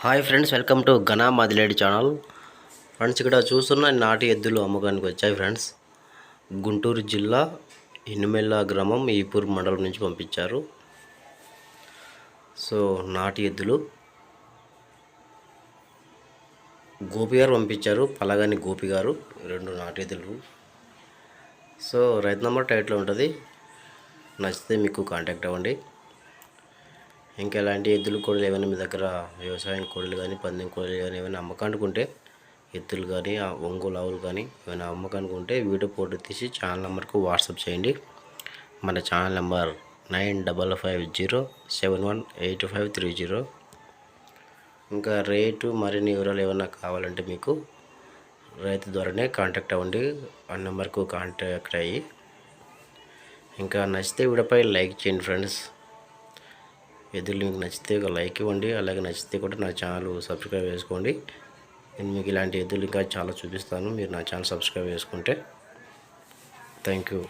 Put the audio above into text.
Hi friends welcome to ఘనా మదిలేడి channel. Friends ఇక్కడ చూస్తున్న నాటి ఎద్దులు అమ్మకానికి వచ్చాయి ఫ్రెండ్స్. గుంటూరు జిల్లా ఇనుమెల్ల గ్రామం ఈపూర్ మండలం నుంచి పంపించారు. సో నాటి ఎద్దులు. గోపి గారు పంపించారు పలగాని గోపి గారు రెండు నాటి ఎద్దులు. సో రైతు నెంబర్ టైట్లో ఉంటుంది. నచ్చితే మీకు కాంటాక్ట్ అవ్వండి. ఇంకా ఎలాంటి ఎద్దులు కోడలు ఏమైనా మీ దగ్గర వ్యవసాయం కోడలు కానీ పందెం కోడలు కానీ ఏమైనా అమ్మకానికి ఉంటే ఎద్దులు కానీ ఒంగోలు ఆవులు కానీ ఏమైనా అమ్మకానికి ఉంటే వీడియో ఫోటో తీసి ఛానల్ నెంబర్కు వాట్సాప్ చేయండి. మన channel number nine double five zero seven one eight five three zero. ఇంకా రేటు మరిన్ని వివరాలు ఏమైనా కావాలంటే మీకు రైతు ద్వారానే కాంటాక్ట్ అవ్వండి. ఆ నెంబర్కు కాంటాక్ట్ అయ్యి ఇంకా నచ్చితే వీడియోపై లైక్ చేయండి ఫ్రెండ్స్. ఎదురు మీకు నచ్చితే ఒక లైక్ ఇవ్వండి అలాగే నచ్చితే కూడా నా ఛానల్ సబ్స్క్రైబ్ చేసుకోండి. నేను మీకు ఇలాంటి ఎద్దులు ఇంకా చాలా చూపిస్తాను మీరు నా ఛానల్ సబ్స్క్రైబ్ చేసుకుంటే. Thank you.